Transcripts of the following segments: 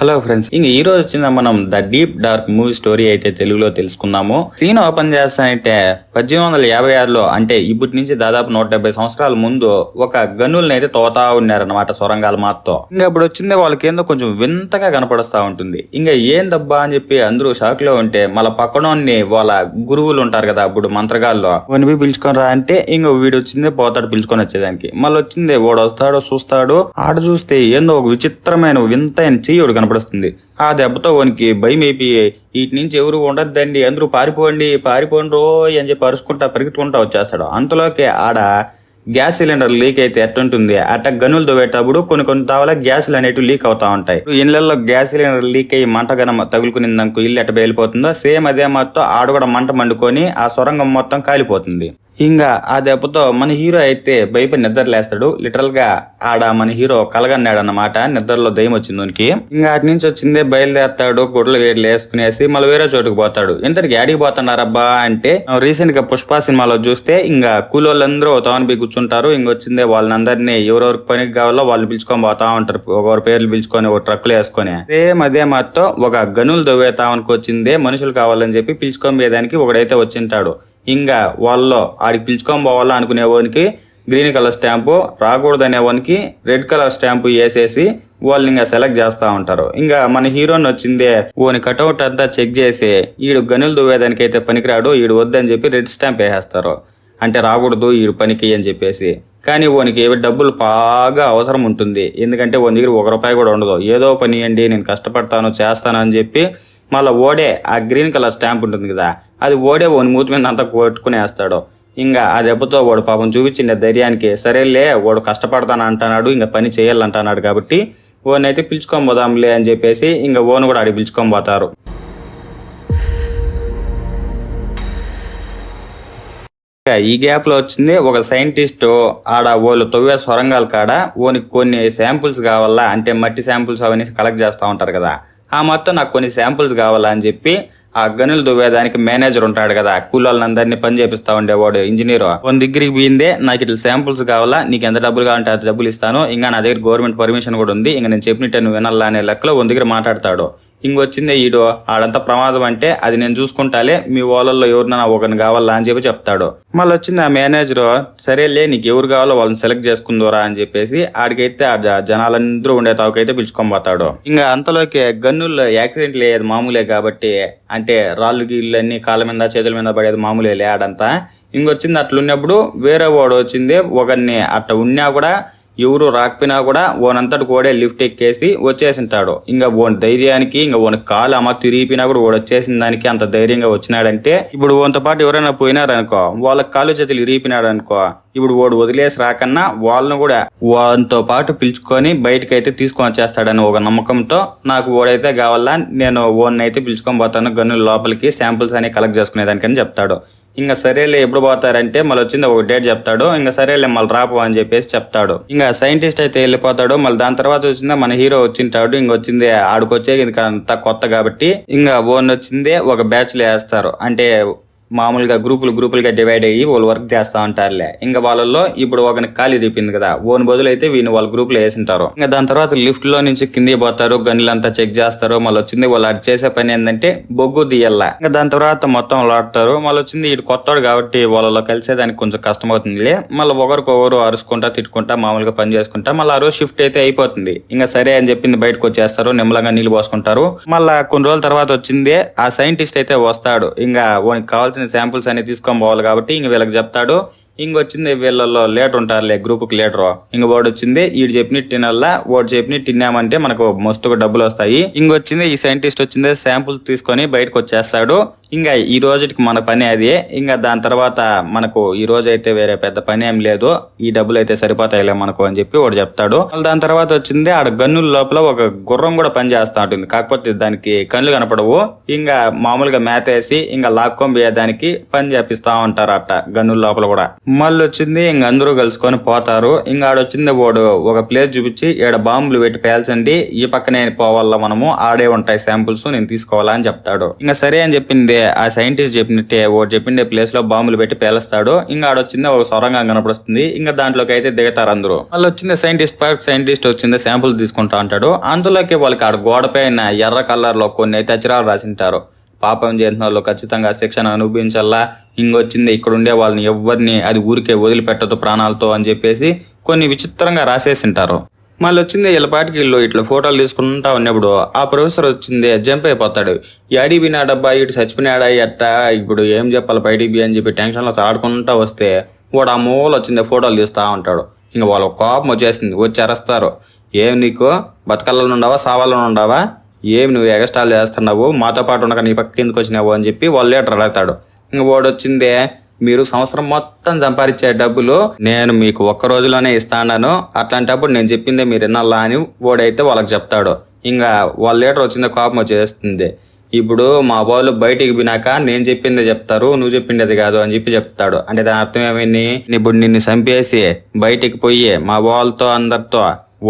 Hello friends ఇంక ఈ రోజు వచ్చిన మనం the deep dark movie story అయితే తెలుగులో తెలుసుకుందాము. సీన్ ఓపెన్ చేస్తానంటే పద్దెనిమిది వందల యాభై ఆరులో అంటే ఇప్పటి నుంచి దాదాపు నూట డెబ్బై సంవత్సరాల ముందు ఒక గనుల్ని అయితే తోతా ఉన్నారన్నమాట సొరంగాల మాతో ఇంకా అప్పుడు వచ్చిందే వాళ్ళకి ఏందో కొంచెం వింతగా కనపడుస్తా ఉంటుంది. ఇంకా ఏందబ్బా అని చెప్పి అందరూ షాక్లో ఉంటే మళ్ళీ పక్కనోన్ని వాళ్ళ గురువులు ఉంటారు కదా అప్పుడు మంత్రగాల్లో వనిపి పిలుచుకొని రా అంటే ఇంకా వీడు వచ్చింది పోతాడు పిలుచుకొని వచ్చేదానికి. మళ్ళీ వచ్చిందే వాడు వస్తాడో చూస్తాడు ఆడ చూస్తే ఏందో ఒక విచిత్రమైన వింతైన చెయ్యి కనపడుస్తుంది. ఆ దెబ్బతో వానికి భయం అయిపోయి వీటి నుంచి ఎవరు ఉండద్దండి అందరూ పారిపోండి పారిపోండి రోయ్ అని చెప్పి అరుచుకుంటా పరిగెత్తుకుంటా వచ్చేస్తాడు. అంతలోకి ఆడ గ్యాస్ సిలిండర్ లీక్ అయితే ఎట్టుంటుంది అట్ట గనులు దోవేటప్పుడు కొన్ని కొన్ని తావల గ్యాస్లు అనేటివి లీక్ అవుతా ఉంటాయి. ఇళ్ళలో గ్యాస్ సిలిండర్ లీక్ అయ్యి మంట గన తగులుకునిందనుకో ఇల్లు ఎట్ట బయలిపోతుందో సేమ్ అదే మొత్తం ఆడ కూడా మంట మండుకొని ఆ సొరంగం మొత్తం కాలిపోతుంది. ఇంకా ఆ దెబ్బతో మన హీరో అయితే భయపడి నిద్రలేస్తాడు. లిటరల్గా ఆడ మన హీరో కలగన్నాడు అన్నమాట నిద్రలో దయ్యం వచ్చింది దానికి ఇంకా అటు నుంచి వచ్చిందే బయలుదేరతాడు గుడ్లు వేడి వేసుకునేసి మళ్ళీ వేరే చోటుకు పోతాడు. ఇంతటికి యాడికి పోతున్నారబ్బా అంటే రీసెంట్గా పుష్ప సినిమాలో చూస్తే ఇంకా కూలోళ్ళందరూ తవన్ బి కూర్చుంటారు. ఇంకొచ్చిందే వాళ్ళందరినీ ఎవరెవరికి పనికి కావాలో వాళ్ళు పిలుచుకొని పోతా ఉంటారు. ఒకరి పేర్లు పిలుచుకొని ఒక ట్రక్కులు వేసుకొని. సేమ్ అదే మాతో ఒక గనులు దవ్వేతావనికి వచ్చిందే మనుషులు కావాలని చెప్పి పిలుచుకొని పోయేదానికి ఒకడైతే వచ్చింటాడు. ఇంకా వాళ్ళు ఆడికి పిలుచుకొని పోవాలా అనుకునేవానికి గ్రీన్ కలర్ స్టాంపు రాకూడదనేవానికి రెడ్ కలర్ స్టాంపు వేసేసి వాళ్ళు ఇంకా సెలెక్ట్ చేస్తా ఉంటారు. ఇంకా మన హీరోని వచ్చిందే ఓని కటౌట్ అంతా చెక్ చేసి ఈడు గనులు దువ్వేదానికి అయితే పనికిరాడు ఈడు వద్దని చెప్పి రెడ్ స్టాంప్ వేసేస్తారు. అంటే రాకూడదు ఈడు పనికి అని చెప్పేసి. కానీ ఓనికి డబ్బులు బాగా అవసరం ఉంటుంది. ఎందుకంటే ఓని దగ్గర ఒక రూపాయి కూడా ఉండదు. ఏదో పని అండి నేను కష్టపడతాను చేస్తాను అని చెప్పి మళ్ళీ ఓడే ఆ గ్రీన్ కలర్ స్టాంప్ ఉంటుంది కదా అది ఓడే ఓని మూతి మీద అంతా కొట్టుకునేస్తాడు. ఇంకా ఆ దెబ్బతో వాడు పాపం చూపించిన ధైర్యానికి సరేలే వాడు కష్టపడతాను అంటున్నాడు ఇంకా పని చేయాలంటున్నాడు కాబట్టి ఓన్ అయితే పిలుచుకొని పోదాంలే అని చెప్పేసి ఇంకా ఓన్ కూడా అడిగి పిలుచుకొని పోతారు. ఇంకా ఈ గ్యాప్లో వచ్చింది ఒక సైంటిస్ట్ ఆడ వాళ్ళు తవ్వే సొరంగాల కాడ ఓనికి కొన్ని శాంపుల్స్ కావాలా అంటే మట్టి శాంపుల్స్ అవన్నీ కలెక్ట్ చేస్తా ఉంటారు కదా. ఆ మొత్తం నాకు కొన్ని శాంపుల్స్ కావాలా అని చెప్పి ఆ గనులు దువ్వేదానికి మేనేజర్ ఉంటాడు కదా కూలోళ్ళందరినీ పని చేపిస్తా ఉండేవాడు ఇంజనీర్. వన్ దగ్గరికి పోయిందే నాకు ఇట్లా శాంపుల్స్ కావాలా నీకు ఎంత డబ్బులు కావాలంటే అంత డబ్బులు ఇస్తాను ఇంకా నా దగ్గర గవర్నమెంట్ పర్మిషన్ కూడా ఉంది ఇంకా నేను చెప్పినట్టే నువ్వు వినాలా అనే లెక్కలో వన్ దగ్గర మాట్లాడతాడు. ఇంకొచ్చిందే ఈడు. ఆడంతా ప్రమాదం అంటే అది నేను చూసుకుంటాలే మీ ఓలల్లో ఎవరినైనా ఒకరిని కావాలా అని చెప్పి చెప్తాడు. మళ్ళీ వచ్చింది ఆ మేనేజర్ సరేలే నీకు ఎవరు కావాలో వాళ్ళని సెలెక్ట్ చేసుకుందోరా అని చెప్పేసి ఆడికైతే ఆ జ- జనాలందరూ ఉండే తావుకైతే పిలుచుకొని పోతాడు. ఇంకా అంతలోకి గన్నుల్లో యాక్సిడెంట్ లేదు మామూలే కాబట్టి అంటే రాళ్ళు గీళ్ళన్నీ అన్ని కాళ్ళ మీద చేతుల మీద పడేది మామూలే లే ఆడంతా. ఇంకొచ్చింది అట్లున్నప్పుడు వేరే వాడు వచ్చింది ఒకరిని అట్ట ఉన్నా కూడా ఎవరు రాకపోయినా కూడా ఓనంతటి కూడా లిఫ్ట్ ఎక్కేసి వచ్చేసింటాడు. ఇంకా ఓన్ ధైర్యానికి ఇంకా ఓన్ కాలు అమ్మ తిరిగిపోయినా కూడా వాడు వచ్చేసిన దానికి అంత ధైర్యంగా వచ్చినాడంటే ఇప్పుడు ఓన్తో పాటు ఎవరైనా పోయినారనుకో వాళ్ళ కాలు చేతులు ఇరిగిపోయినాడు అనుకో ఇప్పుడు ఓడు వదిలేసి రాకన్నా వాళ్ళని కూడా వానితో పాటు పిలుచుకొని బయటకు అయితే తీసుకొని వచ్చేస్తాడని ఒక నమ్మకంతో నాకు ఓడైతే కావాలా నేను ఓన్ అయితే పిలుచుకొని పోతాను గన్ను లోపలికి శాంపుల్స్ అనేవి కలెక్ట్ చేసుకునేదానికని చెప్తాడు. ఇంకా సరేలే ఎప్పుడు పోతారంటే మళ్ళీ వచ్చింది ఒక డేట్ చెప్తాడు ఇంకా సరేలే మళ్ళీ రాపు అని చెప్పేసి చెప్తాడు. ఇంకా సైంటిస్ట్ అయితే వెళ్ళిపోతాడు మళ్ళీ దాని తర్వాత వచ్చిందా మన హీరో వచ్చింటాడు ఇంక వచ్చింది ఆడికొచ్చే ఇంకా అంతా కొత్త కాబట్టి ఇంకా ఓన్ వచ్చిందే ఒక బ్యాచ్లో వేస్తారు. అంటే మామూలుగా గ్రూపులు గ్రూపులుగా డివైడ్ అయ్యి వాళ్ళు వర్క్ చేస్తా ఉంటారులే. ఇంకా వాళ్ళల్లో ఇప్పుడు ఒకరికి ఖాళీ తీపింది కదా ఓన్ బదులు అయితే వీని వాళ్ళ గ్రూప్లో వేసింటారు. ఇంకా దాని తర్వాత లిఫ్ట్లో నుంచి కిందికి పోతారు గన్నులంతా చెక్ చేస్తారు మళ్ళీ వచ్చింది వాళ్ళు అది చేసే పని ఏంటంటే బొగ్గు తీయాల. ఇంకా దాని తర్వాత మొత్తం లాడతారు మళ్ళీ వచ్చింది ఇటు కొత్తవాడు కాబట్టి వాళ్ళలో కలిసేదానికి కొంచెం కష్టం అవుతుందిలే. మళ్ళీ ఒకరికొకరు అరుచుకుంటా తిట్టుకుంటా మామూలుగా పని చేసుకుంటా మళ్ళీ ఆ రోజు షిఫ్ట్ అయితే అయిపోతుంది. ఇంకా సరే అని చెప్పింది బయటకు వచ్చేస్తారు నిమ్మలంగా నీళ్ళు పోసుకుంటారు. మళ్ళా కొన్ని రోజుల తర్వాత వచ్చింది ఆ సైంటిస్ట్ అయితే వస్తాడు. ఇంకా వానికి కావాల్సిన శాంపుల్స్ అన్ని తీసుకొని పోవాలి కాబట్టి ఇంక వీళ్ళకి చెప్తాడు. ఇంకొచ్చింది వీళ్ళల్లో లీటర్ ఉంటారులే గ్రూప్కి లీటర్ ఇంక వాడు వచ్చింది వీడు చెప్పిన తినల్లా వాడు చెప్పిన తిన్నామంటే మనకు మస్తుగా డబ్బులు వస్తాయి. ఇంకొచ్చింది ఈ సైంటిస్ట్ వచ్చింది శాంపుల్స్ తీసుకొని బయటకు వచ్చేస్తాడు. ఇంకా ఈ రోజుకి మన పని అదే. ఇంకా దాని తర్వాత మనకు ఈ రోజు అయితే వేరే పెద్ద పని ఏం లేదు. ఈ డబ్బులు అయితే సరిపోతాయిలే మనకు అని చెప్పి వాడు చెప్తాడు. దాని తర్వాత వచ్చింది ఆడ గన్నుల లోపల ఒక గుర్రం కూడా పని చేస్తా ఉంటుంది. కాకపోతే దానికి కళ్ళు కనపడవు. ఇంకా మామూలుగా మేత వేసి ఇంకా లాక్కొని పోయేదానికి పని చేపిస్తా ఉంటారు అట్ట గన్నుల లోపల కూడా. మళ్ళీ వచ్చింది ఇంక అందరూ కలుసుకొని పోతారు. ఇంకా ఆడొచ్చింది వాడు ఒక ప్లేస్ చూపించి ఈడ బాంబులు పెట్టి పేల్చండి. ఈ పక్కనే పోవాలా మనము. ఆడే ఉంటాయి శాంపుల్స్ నేను తీసుకోవాలా అని చెప్తాడు. ఇంకా సరే అని చెప్పింది ఆ సైంటిస్ట్ చెప్పినట్టే ఓ చెప్పిండే ప్లేస్లో బాంబులు పెట్టి పేలుస్తాడు. ఇంకా ఆడొచ్చింది ఒక సొరంగం కనపడుస్తుంది. ఇంకా దాంట్లోకి అయితే దిగుతారు అందరూ. వాళ్ళు వచ్చింది సైంటిస్ట్ పార్క్ సైంటిస్ట్ వచ్చింది శాంపుల్ తీసుకుంటా ఉంటాడు అందులోకి వాళ్ళకి ఆడ గోడ పైన ఎర్ర కలర్లో కొన్ని అయితే అక్షరాలు రాసింటారు. పాపం చేసిన వాళ్ళు ఖచ్చితంగా శిక్షణ అనుభవించాలా ఇంకొచ్చింది ఇక్కడ ఉండే వాళ్ళని ఎవరిని అది ఊరికే వదిలిపెట్టదు ప్రాణాలతో అని చెప్పేసి కొన్ని విచిత్రంగా రాసేసింటారు. మళ్ళీ వచ్చింది వీళ్ళ పాటికి వీళ్ళు ఇట్లా ఫోటోలు తీసుకుంటా ఉన్నప్పుడు ఆ ప్రొఫెసర్ వచ్చింది జంప్ అయిపోతాడు. యాడికి పోయినాడబ్బా ఇటు చచ్చిపోయినాడా ఎట్ట ఇప్పుడు ఏం చెప్పాలి బయటికి అని చెప్పి టెన్షన్లో ఆడుకుంటా వస్తే వాడు ఆ మూల వచ్చింది ఫోటోలు తీస్తా ఉంటాడు. ఇంకా వాళ్ళ కోపం వచ్చేసింది వచ్చి అరస్తారు. ఏం నీకు? బతకల్లో ఉండవా సావాలలో ఉండవా ఏమి నువ్వు ఎగస్టాల్ చేస్తున్నావు? మాతో పాటు ఉండక నీ పక్క కిందకు వచ్చినావు అని చెప్పి వాళ్ళు లీటర్ అడుగుతాడు. ఇంక వాడు వచ్చిందే మీరు సంవత్సరం మొత్తం సంపాదించే డబ్బులు నేను మీకు ఒక్క రోజులోనే ఇస్తాను అట్లాంటప్పుడు నేను చెప్పిందే మీరు వినాలా అని వాడైతే వాళ్ళకి చెప్తాడు. ఇంకా వాళ్ళ లీటర్ వచ్చిందే కోపం వచ్చేస్తుంది. ఇప్పుడు మా వాళ్ళు బయటికి పోయినాక నేను చెప్పిందే చెప్తారు నువ్వు చెప్పిండేది కాదు అని చెప్పి చెప్తాడు. అంటే దాని అర్థం ఏమైంది? ఇప్పుడు నిన్ను చంపేసి బయటికి పోయి మా వాళ్ళతో అందరితో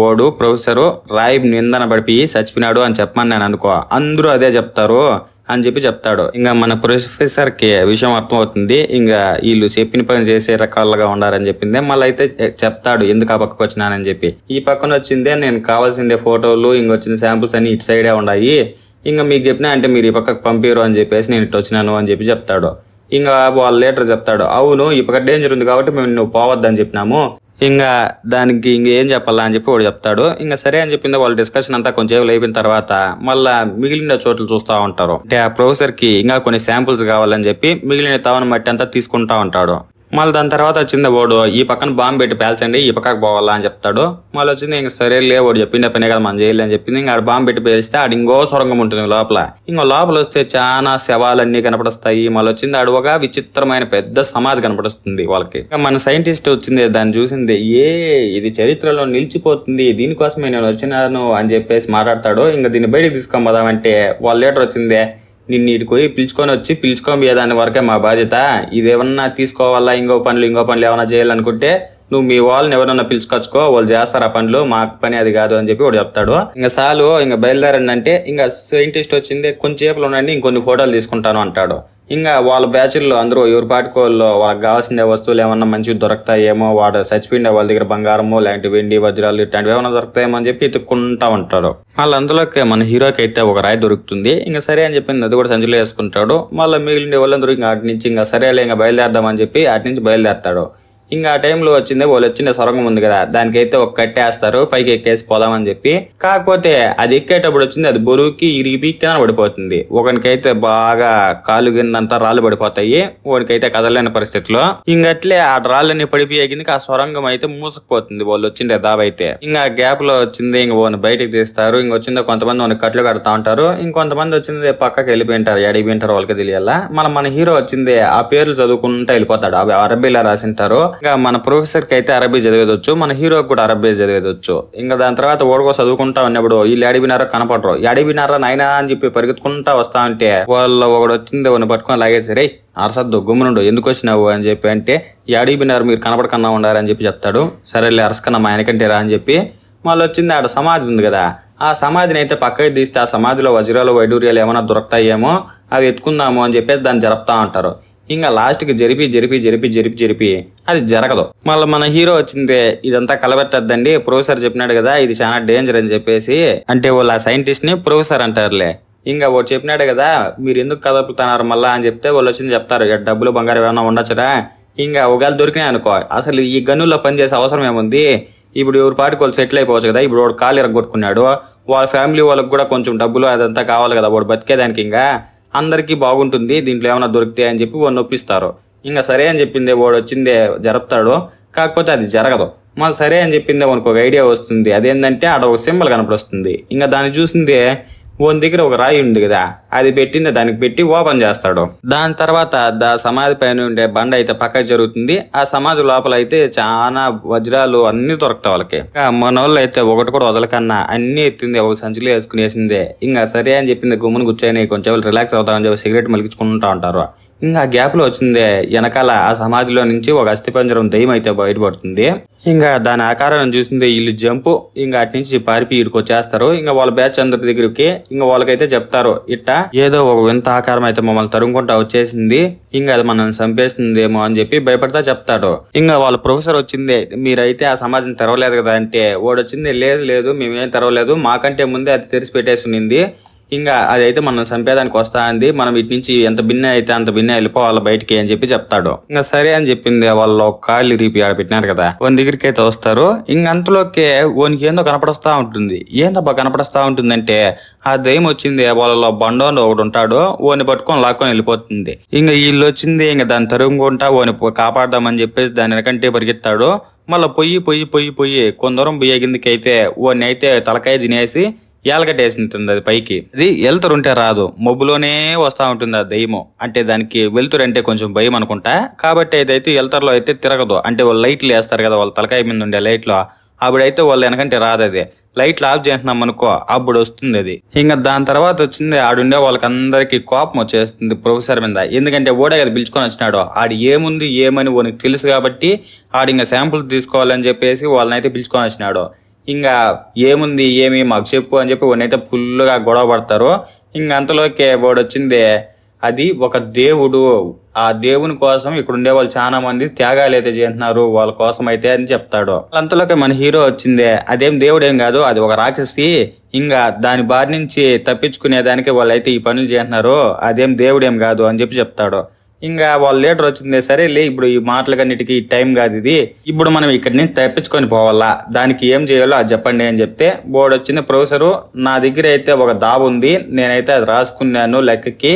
ఓడు ప్రొఫెసరు రాయి నిందన పడిపి చచ్చిపోయినాడు అని చెప్పమని నేను అనుకో. అందరూ అదే చెప్తారు. అని చెప్పి చెప్తాడు. ఇంకా మన ప్రొఫెసర్కి విషయం అర్థమవుతుంది? ఇంకా వీళ్ళు చెప్పిన పని చేసే రకాలుగా ఉండాలని చెప్పింది మళ్ళీ అయితే చెప్తాడు ఎందుకు ఆ పక్కకు వచ్చినానని చెప్పి. ఈ పక్కన వచ్చిందే నేను కావాల్సిందే ఫోటోలు ఇంకొచ్చిన శాంపుల్స్ అన్ని ఇటు సైడే ఉన్నాయి ఇంకా మీకు చెప్పినా అంటే మీరు ఈ పక్కకు పంపిరు అని చెప్పేసి నేను ఇటు వచ్చినాను అని చెప్పి చెప్తాడు. ఇంకా వాళ్ళ లీటర్ చెప్తాడు అవును ఈ పక్క డేంజర్ ఉంది కాబట్టి మేము నువ్వు పోవద్దని చెప్పినాము. ఇంకా దానికి ఇంకేం చెప్పాలా అని చెప్పి వాడు చెప్తాడు. ఇంకా సరే అని చెప్పింది వాళ్ళ డిస్కషన్ అంతా కొంచెం అయిపోయిన తర్వాత మళ్ళా మిగిలిన చోట్ల చూస్తూ ఉంటారు. అంటే ఆ ప్రొఫెసర్కి ఇంకా కొన్ని శాంపుల్స్ కావాలని చెప్పి మిగిలిన తవన మట్టి అంతా తీసుకుంటా ఉంటాడు. మళ్ళీ దాని తర్వాత వచ్చింది వాడు ఈ పక్కన బాంబు పెట్టి పేల్చండి ఈ పక్కకు పోవాలా అని చెప్తాడు. మళ్ళీ వచ్చింది ఇంక సరేలే వాడు చెప్పిండే పనే కదా మనం చేయలే అని చెప్పింది. ఇంకా ఆడ బాంబు పెట్టి పేలిస్తే ఆడ ఇంకో సొరంగం ఉంటుంది లోపల. ఇంకో లోపల వస్తే చాలా శవాలన్నీ కనపడస్తాయి. మళ్ళీ వచ్చింది ఆడ ఒక విచిత్రమైన పెద్ద సమాధి కనపడుస్తుంది వాళ్ళకి. మన సైంటిస్ట్ వచ్చింది దాన్ని చూసింది ఏ ఇది చరిత్రలో నిలిచిపోతుంది దీనికోసమే నేను వచ్చినాను అని చెప్పేసి మాట్లాడతాడు. ఇంకా దీన్ని బయటికి తీసుకొని పోదామంటే వాళ్ళ లీటర్ వచ్చిందే నిన్ను ఇటు పోయి పిలుచుకొని వచ్చి పిలుచుకొని దాని వరకే మా బాధ్యత. ఇదేమన్నా తీసుకోవాలా? ఇంకో పనులు ఇంకో పనులు ఏమైనా చేయాలనుకుంటే నువ్వు మీ వాళ్ళని ఎవరన్నా పిలుచుకొచ్చుకో వాళ్ళు చేస్తారు ఆ పనులు? మా పని అది కాదు అని చెప్పి వాడు చెప్తాడు. ఇంకా సాలు ఇంకా బయలుదేరండి అంటే ఇంకా సైంటిస్ట్ వచ్చింది కొంచెంసేపులో ఉండండి ఇంకొన్ని ఫోటోలు తీసుకుంటాను అంటాడు. ఇంకా వాళ్ళ బ్యాచుల్లో అందరూ ఎవరి పాటుకోళ్ళు వాళ్ళకి కావాల్సిన వస్తువులు ఏమన్నా మంచివి దొరుకుతాయేమో వాడు చచ్చిపోయిన వాళ్ళ దగ్గర బంగారము లాంటి వెండి వజ్రాలు ఇట్లాంటివి ఏమైనా దొరుకుతాయేమో అని చెప్పి ఎత్తుక్కుంటా ఉంటారు వాళ్ళ అందులోకి మన హీరోకి అయితే ఒక రాయి దొరుకుతుంది. ఇంకా సరే అని చెప్పింది అది కూడా సంచిలో వేసుకుంటాడు. మళ్ళీ మిగిలిన వాళ్ళందరూ ఇంకా అటు నుంచి ఇంకా సరేలే ఇంకా బయలుదేరదామని చెప్పి అటు నుంచి బయలుదేరతాడు. ఇంకా ఆ టైంలో వచ్చింది వాళ్ళు వచ్చిన సొరంగం ఉంది కదా. దానికైతే ఒక కట్టేస్తారు పైకి ఎక్కేసి పోదామని చెప్పి. కాకపోతే అది ఎక్కేటప్పుడు వచ్చింది అది బరువుకి ఇరిగి కింద పడిపోతుంది. ఒకనికైతే బాగా కాలు కిందంతా రాళ్ళు పడిపోతాయి వాడికైతే కదలేని పరిస్థితిలో. ఇంకట్లే ఆ రాళ్ళని పడిపోయేకి ఆ సొరంగం అయితే మూసుకుపోతుంది. వాళ్ళు వచ్చిండే దాబైతే ఇంకా గ్యాప్లో వచ్చింది ఇంక ఓని బయటకు తీస్తారు. ఇంక వచ్చిందో కొంతమంది వాడిని కట్లు కడతా ఉంటారు. ఇంకొంతమంది వచ్చింది పక్కకి వెళ్ళిపోయింటారు ఎడిగిపోయింటారు వాళ్ళకి తెలియాల. మన మన హీరో వచ్చింది ఆ పేర్లు చదువుకుంటా వెళ్ళిపోతాడు. అవి అరబీలా రాసింటారు. ఇంకా మన ప్రొఫెసర్కి అయితే అరబీ చదివేదొచ్చు మన హీరోకి కూడా అరబీ చదివేదొచ్చు. ఇంకా దాని తర్వాత ఓడుకో చదువుకుంటా ఉన్నప్పుడు వీళ్ళు ఏడిపినారో కనపడరు. ఏడిపినారా నాయనా అని చెప్పి పరిగెత్తుకుంటా వస్తా ఉంటే వాళ్ళు ఒకడు వచ్చింది వాడిని పట్టుకొని లాగేసి రే అరసద్దు గుమ్మనుండు ఎందుకు వచ్చినావు? అని చెప్పి అంటే ఏడిపినారు మీరు కనపడకన్నా ఉండారని చెప్పి చెప్తాడు. సరేలే అరసకన్నా మా ఆయనకంటే రా అని చెప్పి మళ్ళీ వచ్చింది ఆడ సమాధి ఉంది కదా. ఆ సమాధిని అయితే పక్కకి తీస్తే ఆ సమాధిలో వజ్రాలు వైడూర్యాలు ఏమైనా దొరుకుతాయేమో అవి ఎత్తుకుందాము అని చెప్పేసి దాన్ని జరుపుతా ఉంటారు. ఇంకా లాస్ట్కి జరిపి జరిపి జరిపి జరిపి జరిపి అది జరగదు. మళ్ళీ మన హీరో వచ్చిందే ఇదంతా కలబెట్టద్దండి ప్రొఫెసర్ చెప్పినాడు కదా ఇది చాలా డేంజర్ అని చెప్పేసి అంటే వాళ్ళు ఆ సైంటిస్ట్ని ప్రొఫెసర్ అంటారులే. ఇంకా వాడు చెప్పినాడు కదా మీరు ఎందుకు కదపుతున్నారు మళ్ళా అని చెప్తే వాళ్ళు వచ్చింది చెప్తారు "ఇక డబ్బులు బంగారం ఏమైనా ఉండొచ్చరా? ఇంకా ఒకవేళ దొరికినాయి అనుకో అసలు ఈ గనుల్లో పనిచేసే అవసరం ఏముంది? ఇప్పుడు ఎవరి పాటికి వాళ్ళు సెటిల్ అయిపోవచ్చు కదా ఇప్పుడు వాడు కాలు ఇరగొట్టుకున్నాడు వాళ్ళ ఫ్యామిలీ వాళ్ళకి కూడా కొంచెం డబ్బులు అదంతా కావాలి కదా వాడు బతికేదానికి ఇంకా అందరికీ బాగుంటుంది దీంట్లో ఏమైనా దొరికితే అని చెప్పి వాడు నొప్పిస్తారు. ఇంకా సరే అని చెప్పిందే వాడు వచ్చిందే జరుపుతాడు కాకపోతే అది జరగదు. మళ్ళీ సరే అని చెప్పిందే మనకు ఒక ఐడియా వస్తుంది. అదేంటంటే ఆడ ఒక సింబల్ కనపడొస్తుంది. ఇంకా దాన్ని చూసిందే ఓన్ దగ్గర ఒక రాయి ఉంది కదా అది పెట్టింది దానికి పెట్టి ఓపెన్ చేస్తాడు. దాని తర్వాత దా సమాధి పైన ఉండే బండ అయితే పక్క జరుగుతుంది. ఆ సమాధి లోపల అయితే చాలా వజ్రాలు అన్ని దొరుకుతాయి వాళ్ళకి. మన వాళ్ళు అయితే ఒకటి కూడా వదలకన్నా అన్ని ఎత్తింది ఒక సంచిలో వేసుకుని వేసిందే ఇంకా సరే అని చెప్పింది గుమ్మని కూర్చొని కొంచెం రిలాక్స్ అవుతామని చెప్పి సిగరెట్ మలిగించుకుంటా ఉంటారు. ఇంకా గ్యాప్లో వచ్చిందే వెనకాల ఆ సమాధిలో నుంచి ఒక అస్థిపంజరం దయ్యం అయితే బయటపడుతుంది. ఇంకా దాని ఆకారం చూసింది వీళ్ళు జంపు. ఇంకా అటు నుంచి పారిపి ఇక్కడికి వచ్చేస్తారు. ఇంకా వాళ్ళ బ్యాచ్ అందరి దగ్గరికి ఇంకా వాళ్ళకైతే చెప్తారు ఇట్ట ఏదో ఒక వింత ఆకారం అయితే మమ్మల్ని తరుముకుంటా వచ్చేసింది. ఇంకా అది మనల్ని చంపేస్తుందేమో అని చెప్పి భయపడతా చెప్తాడు ఇంకా వాళ్ళ ప్రొఫెసర్ వచ్చింది మీరైతే ఆ సమాధిని తెరవలేదు కదా అంటే వాడు వచ్చింది లేదు లేదు మేమేం తెరవలేదు. మాకంటే ముందే అది తెరిచి పెట్టేసి ఉంది ఇంకా అదైతే మనం చంపేదానికి వస్తా అంది. మనం ఇటు నుంచి ఎంత భిన్న అయితే అంత భిన్న వెళ్ళిపోవాలి బయటికి అని చెప్పి చెప్తాడు. ఇంకా సరే అని చెప్పింది. వాళ్ళు ఒక కాళ్ళు రీపి ఆడ పెట్టినారు కదా. వన్ దగ్గరికి అయితే వస్తారు. ఇంకంతలోకే అంతలోకే ఏందో కనపడస్తా ఉంటుంది. ఏందబ్బా కనపడస్తా ఉంటుందంటే ఆ దయ్యం వచ్చింది. వాళ్ళలో బండోని ఒకడు ఉంటాడు. ఓని పట్టుకొని లాక్కొని వెళ్ళిపోతుంది. ఇంకా వీళ్ళు వచ్చింది. ఇంకా దాన్ని తరుగుకుంటా ఓని కాపాడదామని చెప్పేసి దాని వెనకంటే పరిగెత్తాడు. మళ్ళీ పొయ్యి పొయ్యి పొయ్యి పొయ్యి కొందరం బియ్య కిందకి అయితే ఓని అయితే తలకాయ తినేసి ఏలగట్టేసింటుంది అది పైకి. అది వెళ్తురుంటే రాదు. మబ్బులోనే వస్తా ఉంటుంది ఆ దయ్యము. అంటే దానికి వెళ్తురు అంటే కొంచెం భయం అనుకుంటా. కాబట్టి ఇదైతే వెళ్తారులో అయితే తిరగదు. అంటే వాళ్ళు లైట్లు వేస్తారు కదా వాళ్ళ తలకాయ మీద ఉండే లైట్లు. అప్పుడైతే వాళ్ళు వెనకంటే రాదు అది. లైట్లు ఆఫ్ చేస్తున్నాం అనుకో అప్పుడు వస్తుంది అది. ఇంకా దాని తర్వాత వచ్చింది ఆడుండే వాళ్ళకి అందరికి కోపం వచ్చేస్తుంది ప్రొఫెసర్ మీద. ఎందుకంటే ఓడే కదా పిలుచుకొని వచ్చినాడు. ఆడు ఏముంది ఏమని వానికి తెలుసు కాబట్టి ఆడు ఇంకా శాంపుల్ తీసుకోవాలని చెప్పేసి వాళ్ళని అయితే పిలుచుకొని వచ్చినాడు. ఇంకా ఏముంది ఏమి? మాకు చెప్పు అని చెప్పి వాడినైతే ఫుల్గా గొడవ పడతారు. ఇంకా అంతలోకే వాడు వచ్చిందే అది ఒక దేవుడు. ఆ దేవుని కోసం ఇక్కడ ఉండే వాళ్ళు చాలా మంది త్యాగాలు అయితే చేస్తున్నారు వాళ్ళ కోసం అయితే అని చెప్తాడు. అంతలోకి మన హీరో వచ్చిందే అదేం దేవుడు ఏం కాదు అది ఒక రాక్షసి. ఇంకా దాని బారి నుంచి తప్పించుకునే దానికి వాళ్ళు అయితే ఈ పనులు చేస్తున్నారు అదేం దేవుడేం కాదు అని చెప్పి చెప్తాడు. ఇంకా వాళ్ళ లీటర్ సరే లే ఇప్పుడు ఈ మాటలకన్నిటికీ ఈ టైం కాదు ఇది. ఇప్పుడు మనం ఇక్కడి నుంచి తప్పించుకొని పోవాలా? దానికి ఏం చేయాలో అది చెప్పండి అని చెప్తే బోర్డు వచ్చింది ప్రొఫెసరు నా దగ్గర అయితే ఒక దాబు ఉంది నేనైతే అది రాసుకున్నాను లెక్కకి.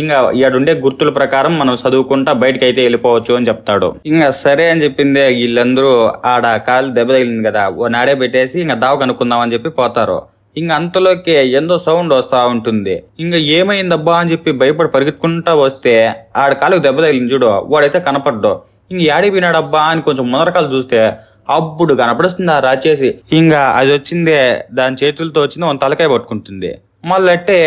ఇంకా ఈడుండే గుర్తుల ప్రకారం మనం చదువుకుంటా బయటకి అయితే వెళ్ళిపోవచ్చు అని చెప్తాడు. ఇంకా సరే అని చెప్పింది వీళ్ళందరూ ఆడ కాలు దెబ్బ తగిలింది కదా ఓ నాడే పెట్టేసి ఇంకా దావ కనుక్కుందాం అని చెప్పి పోతారు. ఇంక అంతలోకి ఎంతో సౌండ్ వస్తా ఉంటుంది. ఇంకా ఏమైందబ్బా అని చెప్పి భయపడి పరిగెత్తుకుంటా వస్తే ఆడ కాలుకు దెబ్బ తగిలింది చూడు వాడైతే కనపడ్డు. ఇంక యాడి పోయినాడబ్బా అని కొంచెం ముందరకాలు చూస్తే అప్పుడు కనపడుస్తుంది ఆ రాచేసి. ఇంకా అది వచ్చిందే దాని చేతులతో వచ్చింది వన్ తలకాయ పట్టుకుంటుంది. మళ్ళీ అంటే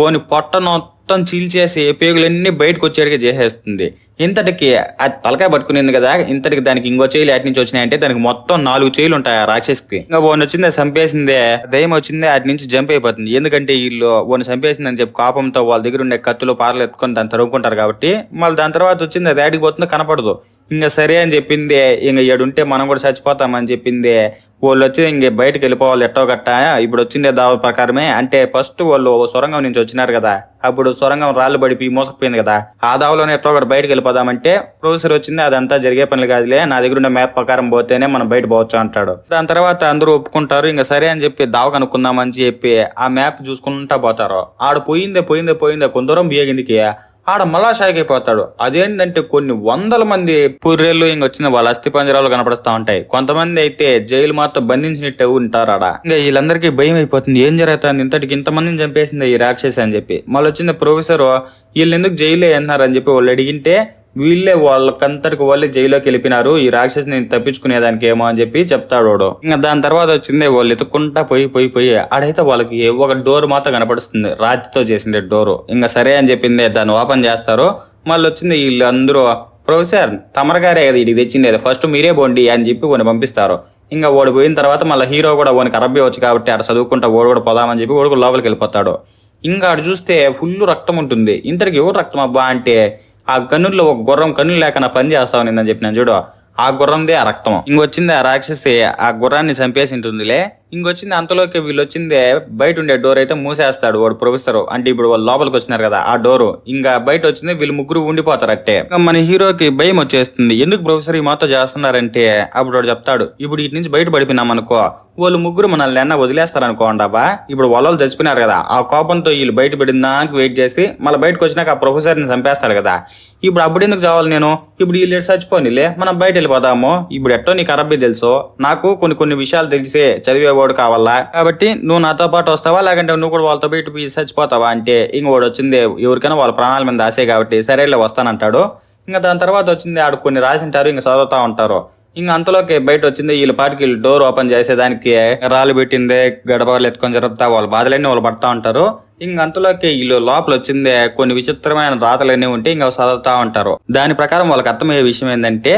ఓని పొట్ట మొత్తం చీల్చేసి పేగులన్నీ బయటకు వచ్చేటిగా చేసేస్తుంది. ఇంతటికి ఆ తలకాయ పట్టుకునింది కదా ఇంతటికి దానికి ఇంకో చేయిలు అటు నుంచి వచ్చినాయంటే దానికి మొత్తం నాలుగు చేయిలు ఉంటాయి ఆ రాక్షసికి. ఇంకా ఓన్ వచ్చిందే చంపేసిందే దయ్యం వచ్చిందే అటు నుంచి జంప్ అయిపోతుంది. ఎందుకంటే వీళ్ళు ఓన్ చంపేసిందని చెప్పి కోపంతో వాళ్ళ దగ్గర ఉండే కత్తులు పార్లు ఎత్తుకొని దాన్ని తరుముకుంటారు కాబట్టి మళ్ళీ దాని తర్వాత వచ్చింది అది ఆడికి పోతుందో కనపడదు. ఇంకా సరే అని చెప్పింది ఇంకా ఏడుంటే మనం కూడా చచ్చిపోతామని చెప్పింది వాళ్ళు వచ్చి ఇంక బయటకు వెళ్ళిపోవాలి ఎట్టో గట్ట. ఇప్పుడు వచ్చిందే దావ ప్రకారమే. అంటే ఫస్ట్ వాళ్ళు ఓ సొరంగం నుంచి వచ్చినారు కదా. అప్పుడు సొరంగం రాళ్ళు పడిపి మోసకపోయింది కదా. ఆ దావలోనే ఎట్టో ఒకటి బయటకు వెళ్ళిపోదామంటే ప్రొఫెసర్ వచ్చింది అదంతా జరిగే పనులు కాదులే. నా దగ్గర ఉన్న మ్యాప్ ప్రకారం పోతేనే మనం బయట పోవచ్చు అంటాడు. దాని తర్వాత అందరూ ఒప్పుకుంటారు ఇంకా సరే అని చెప్పి దావ కనుక్కుందామని చెప్పి ఆ మ్యాప్ చూసుకుంటా పోతారు. ఆడ పోయిందే పోయిందే పోయిందే. కొందరం బియ్యగిందికి. ఆడ మళ్ళా షాక్ అయిపోతాడు అదేంటంటే కొన్ని వందల మంది పుర్రెలు ఇంక వచ్చిన వాళ్ళ అస్థి పంజరాలు కనపడుస్తా ఉంటాయి. కొంతమంది అయితే జైలు మాత్రం బంధించినట్టు ఉంటారు ఆడ ఇంకా వీళ్ళందరికీ భయం అయిపోతుంది. ఏం జరుగుతుంది? ఇంతటికి ఇంతమందిని చంపేసింది ఈ రాక్షసి అని చెప్పి. మళ్ళీ వచ్చిన ప్రొఫెసర్ వీళ్ళు ఎందుకు జైలు అన్నారు అని చెప్పి వాళ్ళు అడిగింటే వీళ్ళే వాళ్ళకంతటికి వాళ్ళే జైల్లోకి వెళ్ళిపోయినారు. ఈ రాక్షసిని తప్పించుకునేదానికి ఏమో అని చెప్పి చెప్తాడు ఇంకా దాని తర్వాత వచ్చింది వాళ్ళు ఎత్తుకుంటా పోయి పోయి పోయి. ఆడైతే వాళ్ళకి ఒక డోర్ మాత్రం కనపడుస్తుంది. రాతితో చేసిండే డోరు. ఇంకా సరే అని చెప్పింది దాన్ని ఓపెన్ చేస్తారు. మళ్ళీ వచ్చింది వీళ్ళందరూ ప్రొఫెసర్ తమరగారే కదా ఇది తెచ్చింది ఫస్ట్ మీరే పోండి అని చెప్పి వాడిని పంపిస్తారు. ఇంకా ఓడి పోయిన తర్వాత మళ్ళీ హీరో కూడా వానికి అరబ్బీ వచ్చు కాబట్టి ఆడ చదువుకుంటా ఓడి కూడా పోదామని చెప్పి ఓడి కూడా లోపలికి వెళ్ళిపోతాడు. ఇంకా అటు చూస్తే ఫుల్ రక్తం ఉంటుంది. ఇంతటికి ఎవరు రక్తం అబ్బా అంటే ఆ కన్నుల్లో ఒక గుర్రం కన్నులు లేక నా పని చేస్తా ఉన్నిందని చెప్పిన చూడు. ఆ గుర్రందే ఆ రక్తం ఇంకొచ్చింది ఆ రాక్షసి ఆ గుర్రాన్ని చంపేసి ఉంటుందిలే ఇంకొచ్చింది అంతలోకి వీళ్ళు వచ్చిందే బయట ఉండే డోర్ అయితే మూసేస్తాడు వాడు ప్రొఫెసర్ అంటే ఇప్పుడు వాళ్ళు లోపలికి వచ్చినారు కదా ఆ డోరు ఇంకా బయట వచ్చింది వీళ్ళు ముగ్గురు ఉండిపోతారు అట్టే మన హీరోకి భయం వచ్చేస్తుంది. ఎందుకు ప్రొఫెసర్ ఈ మాతో చేస్తున్నారంటే? అప్పుడు వాడు చెప్తాడు ఇప్పుడు ఇటు నుంచి బయట పడిపోయినాం అనుకో వాళ్ళు ముగ్గురు మనల్ని ఎన్న వదిలేస్తారనుకోండావా ఇప్పుడు వాళ్ళు చచ్చిపోయినారు కదా ఆ కోపంతో వీళ్ళు బయట పడిందాక వెయిట్ చేసి మళ్ళీ బయటకు వచ్చినాక ఆ ప్రొఫెసర్ని చంపేస్తాడు కదా. ఇప్పుడు అప్పుడు ఎందుకు చావాలి నేను? ఇప్పుడు వీళ్ళు చచ్చిపోనిలే మనం బయట వెళ్ళిపోదాము. ఇప్పుడు ఎట్టో నీకు అరబ్బీ తెలుసు? నాకు కొన్ని కొన్ని విషయాలు తెలిసే వాడు కావాలా? కాబట్టి నువ్వు నాతో పాటు వస్తావా? లేకంటే నువ్వు కూడా వాళ్ళతో బయట పోయి చచ్చిపోతావా? అంటే ఇంక వాడు వచ్చింది ఎవరికైనా వాళ్ళ ప్రాణాల మీద ఆశే కాబట్టి సరేలే వస్తానంటాడు. ఇంకా దాని తర్వాత వచ్చింది ఆడు కొన్ని రాసింటారు ఇంకా చదువుతా ఉంటారు. ఇంకా అంతలోకి బయట వచ్చింది వీళ్ళ పాటికి వీళ్ళు డోర్ ఓపెన్ చేసేదానికి రాళ్ళు పెట్టిందే గడపలు ఎత్తుకొని జరుపుతా వాళ్ళ బాధలన్నీ వాళ్ళు పడతా ఉంటారు. ఇంక అంతలోకి వీళ్ళు లోపల వచ్చిందే కొన్ని విచిత్రమైన రాతలన్నీ ఉంటే ఇంకా చదువుతా ఉంటారు. దాని ప్రకారం వాళ్ళకి అర్థమయ్యే విషయం ఏంటంటే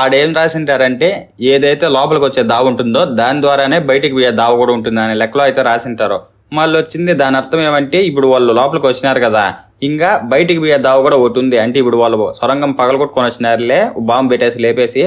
ఆడేం రాసింటారంటే ఏదైతే లోపలికి వచ్చే దావ ఉంటుందో దాని ద్వారానే బయటికి పోయే దావ కూడా ఉంటుంది అనే లెక్కలో అయితే రాసింటారు. మళ్ళీ వచ్చింది దాని అర్థం ఏమంటే ఇప్పుడు వాళ్ళు లోపలికి వచ్చినారు కదా ఇంకా బయటికి పోయే దావ కూడా ఒకటి ఉంది. అంటే ఇప్పుడు వాళ్ళు సొరంగం పగలగొట్టుకొని వచ్చినారులే బాంబు పెట్టేసి లేపేసి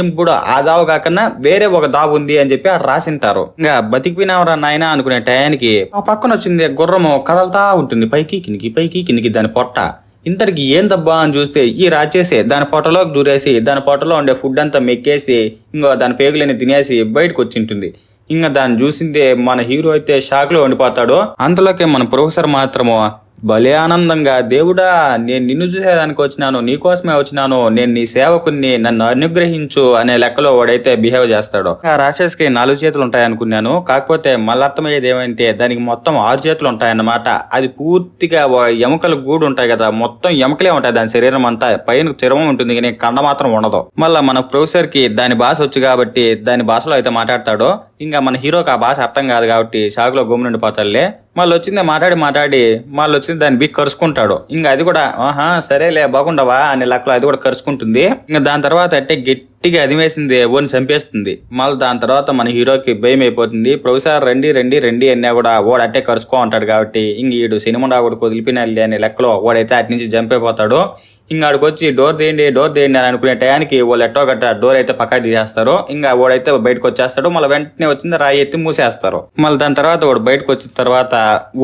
ఇప్పుడు ఆ దావ కాకుండా వేరే ఒక దావ ఉంది అని చెప్పి ఆడ రాసింటారు. ఇంకా బతికిపోయినవరా నాయన అనుకునే టయానికి ఆ పక్కన వచ్చింది గుర్రము కదలతా ఉంటుంది. పైకి కిందికి పైకి కిందికి దాని పొట్ట. ఇంతటికి ఏం దబ్బా అని చూస్తే ఈ రాచేసి దాని పొట్టలోకి దూరేసి దాని పొట్టలో ఉండే ఫుడ్ అంతా మెక్కేసి ఇంకా దాని పేగులని తినేసి బయటకు వచ్చింటుంది ఇంకా దాన్ని చూసిందే మన హీరో అయితే షాక్లో ఉండిపోతాడు అంతలోకే మన ప్రొఫెసర్ మాత్రము భలే ఆనందంగా దేవుడా నేను నిన్ను చూసేదానికి వచ్చినాను నీకోసమే వచ్చినాను నేను నీ సేవకుని నన్ను అనుగ్రహించు అనే లెక్కలో వాడైతే బిహేవ్ చేస్తాడు. ఆ రాక్షసుకి నాలుగు చేతులు ఉంటాయనుకున్నాను కాకపోతే మళ్ళీ అర్థమయ్యేది ఏమంటే దానికి మొత్తం ఆరు చేతులు ఉంటాయన్నమాట. అది పూర్తిగా ఎముకలు గూడు ఉంటాయి కదా మొత్తం ఎముకలే ఉంటాయి దాని శరీరం అంతా. పైన చర్మం ఉంటుంది కానీ కండ మాత్రం ఉండదు. మళ్ళీ మన ప్రొఫెసర్కి దాని భాష వచ్చు కాబట్టి దాని భాషలో అయితే మాట్లాడతాడో. ఇంకా మన హీరోకి ఆ భాష అర్థం కాదు కాబట్టి షాక్లో గుమ్మునుండి పోతాలే మళ్ళీ వచ్చింది మాట్లాడి మాట్లాడి మళ్ళీ వచ్చింది దాన్ని బిగ్ కరుచుకుంటాడు ఇంకా అది కూడా ఆహా సరేలే బాగుండవా అనే లెక్కలో అది కూడా కరుచుకుంటుంది ఇంకా దాని తర్వాత అంటే గట్టిగా అదిమేసింది ఓని చంపేస్తుంది. మళ్ళీ దాని తర్వాత మన హీరోకి భయం అయిపోతుంది ప్రొఫెసర్ రండి రండి రండి అన్నా కూడా వాడు అట్టే కరుచుకో ఉంటాడు కాబట్టి ఇంక ఈడు సినిమా కూడా వదిలిపినాలి అనే లెక్కలో వాడైతే అటు నుంచి జంప్ అయిపోతాడు. ఇంకా వచ్చి డోర్ తీయండి డోర్ తీయండి అని అనుకునే టయానికి వాళ్ళు ఎట్టో గట్ట డోర్ అయితే పక్కకి తీసేస్తారు ఇంకా వాడైతే బయటకు వచ్చేస్తాడు మళ్ళీ వెంటనే వచ్చింది రాయి ఎత్తి మూసేస్తారు. మళ్ళీ దాని తర్వాత వాడు బయటకు వచ్చిన తర్వాత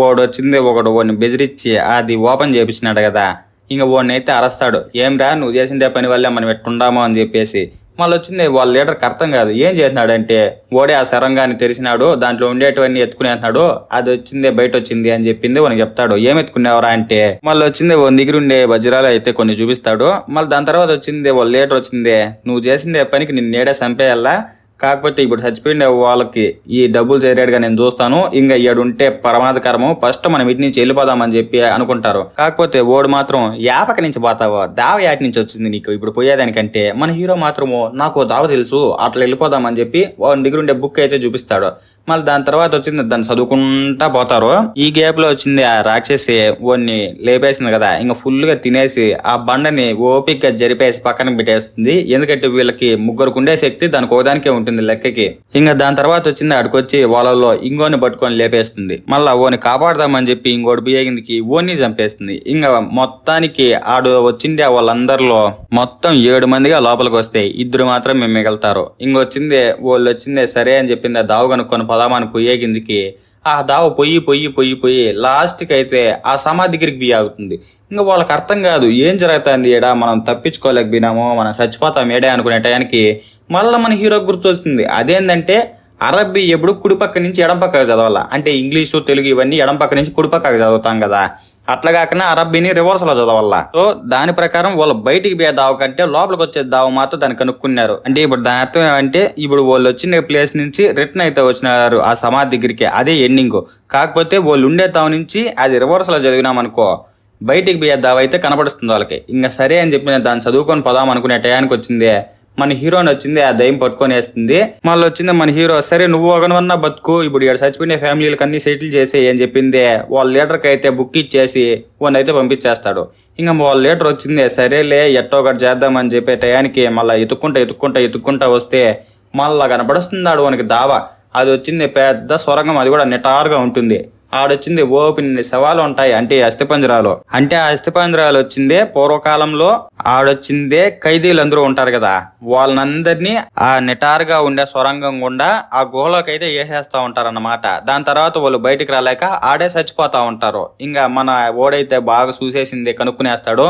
వాడు వచ్చింది ఒకడు వాడిని బెదిరించి అది ఓపెన్ చేపించినాడు కదా ఇంకా వాడిని అయితే అరస్తాడు. ఏం రా నువ్వు చేసిందే పని వల్లే మనం ఎట్టుండామో అని చెప్పేసి మళ్ళీ వచ్చింది వాళ్ళ లీడర్కి అర్థం కాదు. ఏం చేస్తున్నాడంటే ఓడే ఆ సరంగాన్ని తెరిచినాడు దాంట్లో ఉండేటివన్నీ ఎత్తుకునేస్తున్నాడు అది వచ్చిందే బయట వచ్చింది అని చెప్పింది వానికి చెప్తాడు. ఏం ఎత్తుకునేవరా అంటే మళ్ళీ వచ్చింది ఓ దగ్గర ఉండే వజ్రాలు అయితే కొన్ని చూపిస్తాడు మళ్ళీ దాని తర్వాత వచ్చింది వాళ్ళ లీడర్ వచ్చిందే నువ్వు చేసిందే పనికి నిన్ను నేడే చంపేయాలా? కాకపోతే ఇప్పుడు చచ్చిపోయిన వాళ్ళకి ఈ డబ్బులు చేరేడుగా నేను చూస్తాను. ఇంకా ఈడు ఉంటే ప్రమాదకరము. ఫస్ట్ మనం ఇటు నుంచి వెళ్ళిపోదామని చెప్పి అనుకుంటారు. కాకపోతే ఓడు మాత్రం యాపక నుంచి పోతావో? దావ యాటి నుంచి వచ్చింది నీకు? ఇప్పుడు పోయేదానికంటే మన హీరో మాత్రము నాకు దావ తెలుసు. అట్లా వెళ్ళిపోదామని చెప్పి వాడి దగ్గర ఉండే బుక్ అయితే చూపిస్తాడు. మళ్ళీ దాని తర్వాత వచ్చింది దాన్ని చదువుకుంటా పోతారు. ఈ గ్యాప్లో వచ్చింది ఆ రాక్షసి ఓన్ని లేపేసింది కదా ఇంకా ఫుల్గా తినేసి ఆ బండని ఓపిక గా జరిపేసి పక్కన పెట్టేస్తుంది. ఎందుకంటే వీళ్ళకి ముగ్గురు ఉండే శక్తి దానికి ఒకదానికే ఉంటుంది లెక్కకి. ఇంకా దాని తర్వాత వచ్చింది అడుకొచ్చి వాళ్ళలో ఇంగోని పట్టుకొని లేపేస్తుంది. మళ్ళా ఓని కాపాడదామని చెప్పి ఇంకోటి బియ్యగిందికి ఓని చంపేస్తుంది. ఇంకా మొత్తానికి ఆడు వచ్చింది వాళ్ళందరిలో మొత్తం ఏడు మందిగా లోపలికి వస్తే ఇద్దరు మాత్రం మేము మిగలుతారు ఇంకొచ్చింది వాళ్ళు వచ్చిందే సరే అని చెప్పింది ఆ దావు కనుక్కొని పోదామని పొయ్యే కిందికి ఆ దావ పొయ్యి పొయ్యి పొయ్యి పొయ్యి లాస్ట్కి అయితే ఆ సమాధి దగ్గరికి బియ్య అవుతుంది ఇంకా వాళ్ళకి అర్థం కాదు ఏం జరుగుతుంది ఏడా మనం తప్పించుకోలేకపోయినామో మనం చచ్చిపోతాం ఏడా అనుకునే టయానికి మళ్ళీ మన హీరో గుర్తొస్తుంది అదేంటంటే అరబ్బీ ఎప్పుడు కుడిపక్క నుంచి ఎడం పక్కకు చదవాలా. అంటే ఇంగ్లీషు తెలుగు ఇవన్నీ ఎడం పక్క నుంచి కుడిపక్కకు చదువుతాం కదా. అట్లా కాకుండా అరబ్బీని రివర్స్లో సో దాని ప్రకారం వాళ్ళు బయటికి పోయే దావ కంటే లోపలికి వచ్చే దావ మాత్రం దాన్ని కనుక్కున్నారు. అంటే ఇప్పుడు దాని అర్థం ఏమంటే ఇప్పుడు వాళ్ళు వచ్చిన ప్లేస్ నుంచి రిటర్న్ అయితే వచ్చినారు ఆ సమాధి దగ్గరికి అదే ఎండింగ్ కాకపోతే వాళ్ళు ఉండే దావ నుంచి అది రివర్స్లో చదివినాం అనుకో బయటికి పోయే దావ అయితే కనపడుతుంది వాళ్ళకి. ఇంకా సరే అని చెప్పి దాన్ని చదువుకొని పోదాం అనుకునే టయానికి వచ్చిందే. మన హీరోని వచ్చింది ఆ దయ్యం పట్టుకొని వేస్తుంది. మళ్ళీ వచ్చింది మన హీరో సరే నువ్వు ఒకనవన్నా బతుకు ఇప్పుడు ఇక్కడ చచ్చిపోయిన ఫ్యామిలీలకు అన్ని సెటిల్ చేసి అని చెప్పింది వాళ్ళ లీడర్కి అయితే బుక్ ఇచ్చేసి వాడిని అయితే పంపించేస్తాడు. ఇంకా వాళ్ళ లీడర్ వచ్చింది సరేలే ఎట్టో ఒకటి చేద్దామని చెప్పే టయానికి మళ్ళీ ఎత్తుక్కుంటా ఎత్తుక్కుంటా ఎత్తుక్కుంటా వస్తే మళ్ళా కనపడుస్తున్నాడు వానికి దావా. అది వచ్చింది పెద్ద స్వరంగం అది కూడా నిటారుగా ఉంటుంది. ఆడొచ్చింది ఓపెన్ శవాలు ఉంటాయి. అంటే అస్థిపంజరాలు. అంటే ఆ అస్థిపంజరాలు వచ్చిందే పూర్వకాలంలో ఆడొచ్చిందే ఖైదీలందరూ ఉంటారు కదా. వాళ్ళందరినీ ఆ నిటారుగా ఉండే సొరంగం గుండా ఆ గుహలోకి అయితే వేసేస్తా ఉంటారు అన్నమాట దాని తర్వాత వాళ్ళు బయటికి రాలేక ఆడే చచ్చిపోతా ఉంటారు. ఇంకా మన ఓడైతే బాగా చూసేసింది కనుక్కునేస్తాడు.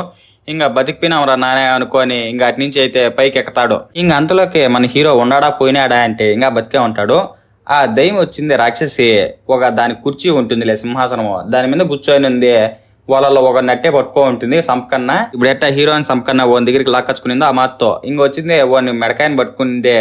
ఇంకా బతికిపోయినాంరా నానే అనుకొని ఇంకా అటు నుంచి అయితే పైకి ఎక్కుతాడు ఇంకా అంతలోకి మన హీరో ఉన్నాడా పోయినాడా అంటే ఇంకా బతికే ఉంటాడు. ఆ దయ్యం వచ్చింది రాక్షసి ఒక దాని కుర్చీ ఉంటుందిలే సింహాసనము. దాని మీద కూర్చొని ఉంది. వాళ్ళలో ఒక నట్టే పట్టుకో ఉంటుంది. సంపకన్న ఇప్పుడు ఎట్టా హీరోయిన్ సంపకన్న ఓన్ దగ్గరికి లాక్కచ్చుకునిందో ఆ మాతో ఇంక వచ్చింది ఓని మెడకాయని పట్టుకుందే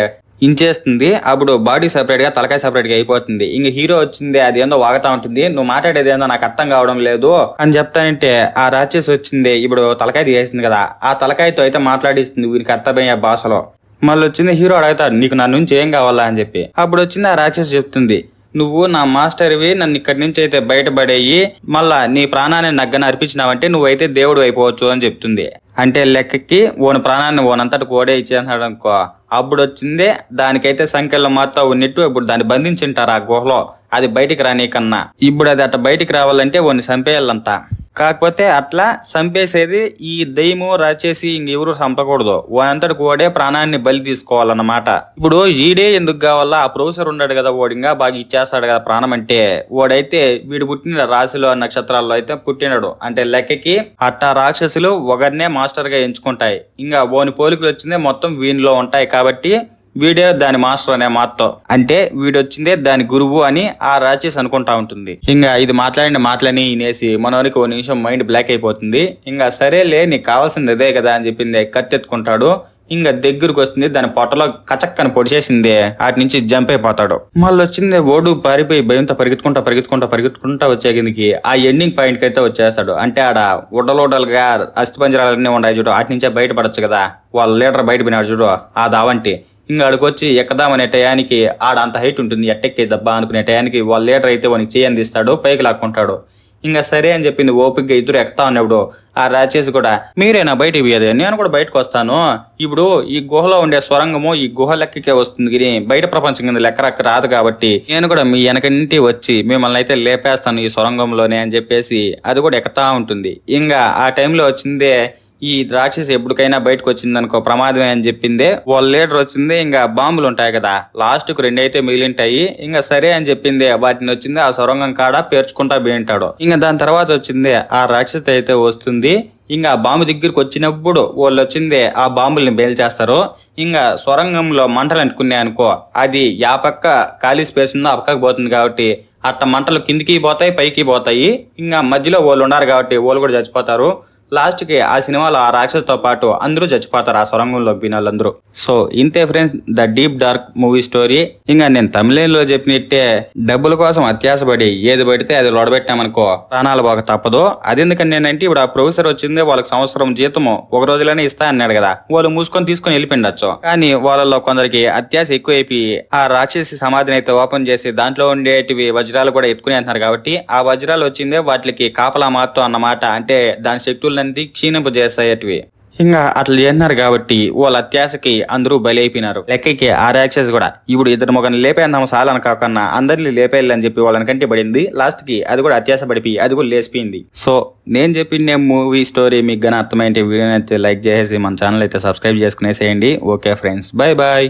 ఇంచేస్తుంది. అప్పుడు బాడీ సెపరేట్గా తలకాయ సెపరేట్గా అయిపోతుంది. ఇంక హీరో వచ్చింది అది ఏందో వాగుతా ఉంటుంది. నువ్వు మాట్లాడేది ఏందో నాకు అర్థం కావడం లేదు అని చెప్తానంటే ఆ రాక్షసి వచ్చింది ఇప్పుడు తలకాయ తీసేసింది కదా. ఆ తలకాయతో అయితే మాట్లాడిస్తుంది వీరికి అర్థమయ్యే భాషలో. మళ్ళీ వచ్చింది హీరో అడుగుతాడు నీకు నా నుంచి ఏం కావాలా? అని చెప్పి. అప్పుడు వచ్చింది ఆ రాక్షసి చెప్తుంది నువ్వు నా మాస్టర్వి నన్ను ఇక్కడి నుంచి అయితే బయటపడేయి మళ్ళా నీ ప్రాణాన్ని నగ్గన అర్పించినావంటే నువ్వైతే దేవుడు అయిపోవచ్చు అని చెప్తుంది. అంటే లెక్కకి ఓని ప్రాణాన్ని ఓనంతటి కోడే ఇచ్చేస్తున్నాడు అనుకో. అప్పుడు వచ్చిందే దానికైతే సంఖ్యలో మాత్రం ఉన్నట్టు ఇప్పుడు దాన్ని బంధించింటారు ఆ గుహలో. అది బయటికి రానీకన్నా. ఇప్పుడు అది అట్ట బయటికి రావాలంటే ఓని చంపేయాలంతా కాకపోతే అట్లా చంపేసేది ఈ దయ్యము రాచేసి ఇంకెవరు చంపకూడదు. వానంతటి వాడే ప్రాణాన్ని బలి తీసుకోవాలన్నమాట. ఇప్పుడు ఈడే ఎందుకు కావాలా? ఆ ప్రొఫెసర్ ఉన్నాడు కదా ఓడింగా బాగా ఇచ్చేస్తాడు కదా ప్రాణం అంటే. వాడైతే వీడు పుట్టిన రాశిలో నక్షత్రాల్లో అయితే పుట్టినాడు. అంటే లెక్కకి అట్టా రాక్షసులు ఒకరినే మాస్టర్గా ఎంచుకుంటాయి. ఇంకా ఓని పోలికలు వచ్చిందే మొత్తం వీనిలో ఉంటాయి కాబట్టి వీడే దాని మాస్టర్ అనే మాతో అంటే వీడొచ్చిందే దాని గురువు అని ఆ రాచేసి అనుకుంటా ఉంటుంది. ఇంకా ఇది మాట్లాడిన మాటలని వినేసి మనోనికి ఓ నిమిషం మైండ్ బ్లాక్ అయిపోతుంది. ఇంకా సరేలే నీకు కావాల్సింది అదే కదా అని చెప్పింది కత్తెత్తుకుంటాడు. ఇంకా దగ్గరకు వస్తుంది దాని పొట్టలో కచక్కని పొడిచేసింది. అటు నుంచి జంప్ అయిపోతాడు. మళ్ళీ వచ్చింది ఓడు పారిపోయి భయంతో పరిగెత్తుకుంటా పరిగెత్తుకుంటా పరిగెత్తుకుంటా వచ్చే కిందకి ఆ ఎండింగ్ పాయింట్ అయితే వచ్చేస్తాడు. అంటే ఆడ ఉడలోడలుగా అస్థిపంజరాలన్నీ ఉన్నాయి చూడు. అటు నుంచే బయటపడొచ్చు కదా. వాళ్ళ లీడర్ బయట పోయినాడు చూడు ఆ దావంటి ఇంకా ఆడికొచ్చి ఎక్కదామనే టయానికి ఆడ అంత హైట్ ఉంటుంది ఎట్టెక్కే దబ్బా అనుకునే టయానికి వాళ్ళ లీడర్ అయితే వానికి చేయని తీస్తాడు పైకి లాక్కుంటాడు. ఇంకా సరే అని చెప్పింది ఓపికగా ఇద్దరు ఎక్కుతా ఉన్నప్పుడు ఆ రాచేసి కూడా మీరేనా బయటికి పోయేది? నేను కూడా బయటకు వస్తాను. ఇప్పుడు ఈ గుహలో ఉండే స్వరంగము ఈ గుహ లెక్కకే వస్తుంది కానీ బయట ప్రపంచం కింద లెక్కరక్క రాదు కాబట్టి నేను కూడా మీ వెనకంటి వచ్చి మిమ్మల్ని అయితే లేపేస్తాను ఈ సొరంగంలోనే అని చెప్పేసి అది కూడా ఎక్కుతా ఉంటుంది. ఇంకా ఆ టైంలో వచ్చిందే ఈ ద్రాక్షస్ ఎప్పటికైనా బయటకు వచ్చింది అనుకో ప్రమాదమే అని చెప్పిందే. వాళ్ళ లీడర్ వచ్చింది ఇంకా బాంబులు ఉంటాయి కదా లాస్ట్కు రెండైతే మిగిలింటాయి ఇంకా సరే అని చెప్పింది. వాటిని వచ్చింది ఆ సొరంగం కాడ పేర్చుకుంటా పోయింటాడు ఇంకా దాని తర్వాత వచ్చింది ఆ రాక్షసి అయితే వస్తుంది. ఇంకా ఆ బాంబు దగ్గరికి వచ్చినప్పుడు వాళ్ళు వచ్చింది ఆ బాంబుల్ని బేల్చేస్తారు. ఇంకా సొరంగంలో మంటలు అంటుకున్నాయి అనుకో అది యా పక్క ఖాళీ స్పేస్ ఉందో ఆ పక్కకు పోతుంది కాబట్టి అట్ట మంటలు కిందికి పోతాయి పైకి పోతాయి. ఇంకా మధ్యలో వాళ్ళు ఉన్నారు కాబట్టి వాళ్ళు కూడా చచ్చిపోతారు. లాస్ట్కి ఆ సినిమాలో ఆ రాక్షసుతో పాటు అందరూ చచ్చిపోతారు ఆ సొరంగంలో పోయిన సో ఇంతే friends the deep dark movie story. ఇంకా నేను తమిళంలో చెప్పినట్టే డబ్బుల కోసం అత్యాసపడి ఏది పడితే అది లొడబెట్టామనుకో ప్రాణాలు బాగా తప్పదు. అది ఎందుకని నేనంటే ఇప్పుడు ఆ ప్రొఫెసర్ వచ్చింది వాళ్ళకి సంవత్సరం జీతము ఒక రోజులోనే ఇస్తా అన్నాడు కదా. వాళ్ళు మూసుకొని తీసుకొని వెళ్ళిపోయిండొచ్చు. కానీ వాళ్ళలో కొందరికి అత్యాస ఎక్కువైపోయి ఆ రాక్షసి సమాధిని అయితే ఓపెన్ చేసి దాంట్లో ఉండేటివి వజ్రాలు కూడా ఎత్తుకుని అంటున్నారు కాబట్టి ఆ వజ్రాలు వచ్చిందే వాటికి కాపలా మాత్రం అన్నమాట అంటే దాని శక్తులు శక్తులన్నీ క్షీణింపజేస్తాయటివి ఇంకా అట్లా చేస్తున్నారు కాబట్టి వాళ్ళ అత్యాశకి అందరూ బలి అయిపోయినారు లెక్కకి ఆ రాక్షస్ కూడా ఇప్పుడు ఇద్దరు మొగని లేపేద్దాం సాలని కాకుండా అందరిని లేపేయాలని చెప్పి వాళ్ళని కంటి పడింది లాస్ట్కి అది కూడా అత్యాశ పడిపోయి అది కూడా లేచిపోయింది. సో నేను చెప్పిన మూవీ స్టోరీ మీకు గానీ అర్థమైంటే వీడియో అయితే లైక్ చేసేసి మన ఛానల్ అయితే subscribe చేసుకునేసేయండి. Okay friends bye bye